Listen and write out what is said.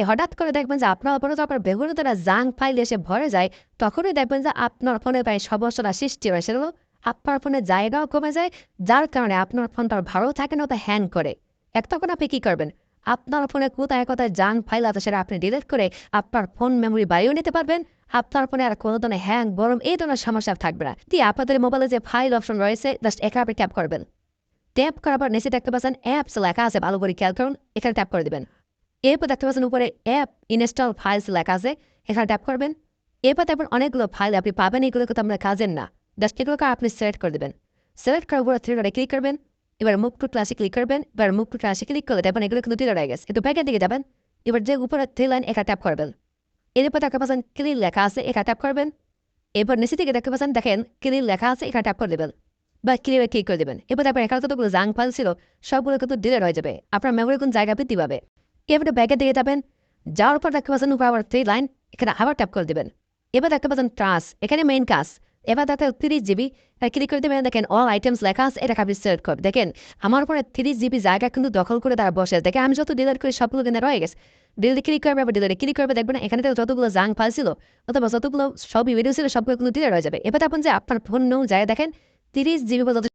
এই হঠাৎ করে দেখবেন যে আপনার ফোনে যখন বেগুনতলা জাং ফাইল এসে ভরে যায়, তখনই দেখবেন যে আপনার ফোনে প্রায় সমস্যাটা সৃষ্টি হয় সেগুলো আপনার ফোনে জায়গাও কমে যায়, যার কারণে আপনার ফোনটা ভালো থাকে না ওটা হ্যাং করে। এক তখন আপনি কী করবেন? আপনার ফোনে কোথায় কোথায় জাং ফাইল আছে সেটা আপনি ডিলিট করে আপনার ফোন মেমোরি বাড়িয়ে নিতে পারবেন। আপনার ফোনে আর কোনো ধরনের হ্যাং গরম এই ধরনের সমস্যা থাকবে না। দিয়ে আপনাদের মোবাইলে যে ফাইল অপশন রয়েছে জাস্ট একা আপনি ট্যাপ করবেন। ট্যাপ করার পর নিচে দেখতে পাচ্ছেন অ্যাপস লেখা আছে, ভালো করে খেয়াল করুন, এখানে ট্যাপ করে দেবেন। এরপর দেখতে পাচ্ছেন উপরে অ্যাপ ইনস্টল ফাইলস লেখা আছে। এখানে ট্যাপ করবেন। এরপর দেখবেন অনেকগুলো ফাইল আপনি পাবেন, এগুলো কিন্তু আপনার কাজের না। জাস্ট এগুলোকে আপনি সিলেক্ট করে দেবেন। সিলেক্ট করার উপরে ডটে ক্লিক করবেন। এবার মুভ টু ক্লাসে ক্লিক করবেন। এবার মুভ টু ক্লাসে ক্লিক করলে দেখবেন এগুলো কিন্তু রয়ে গেছে। একটু ব্যাকের দিকে যাবেন। এবার যে উপরে থ্রি লাইন একা ট্যাপ করবেন। এরপর দেখতে পাচ্ছেন ক্লিক লেখা আছে একা ট্যাপ করবেন। এরপর নিচে থেকে দেখতে পাচ্ছেন, দেখেন ক্লিন লেখা আছে এখানে ট্যাপ করে দেবেন। বা ক্লিয়ারে ক্লিক করে দেবেন। এবার তারপর এখানে কতগুলো জাং ফাইল ছিল, সবগুলো কিন্তু ডিলেট হয়ে যাবে। আপনার মেমোরি কোন জায়গা বৃদ্ধি পাবে? এবারে ব্যাগের দিকে যাবেন। যাওয়ার পর দেখতে পাচ্ছেন উপর আবার থ্রি লাইন এখানে আবার ট্যাপ করে দেবেন। এবার দেখতে পাচ্ছেন ট্রাস এখানে মেইন কাজ। এবার দেখতে তিরিশ জিবি ক্লিক করে দেবেন, দেখেন অল আইটেমস লেখা আছে এটা আপনি সিলেক্ট করবেন। দেখেন, আমার পরে তিরিশ জিবি জায়গা কিন্তু দখল করে তারা বসে দেখেন, আমি যত ডিলিট করি সবগুলো কিন্তু রয়ে গেছে। ডিলিট ক্লিক করবে, আবার ডিলিট ক্লিক করবে, দেখবেন এখানে থেকে যতগুলো জাং ফাইল ছিল, অথবা যতগুলো সবই ভিডিও ছিল, সবগুলো কিন্তু ডিলিট হয়ে যাবে। এবার দেখুন যে আপনার ফোন নেও যায়, দেখেন তিরিশ জিবি পর্যন্ত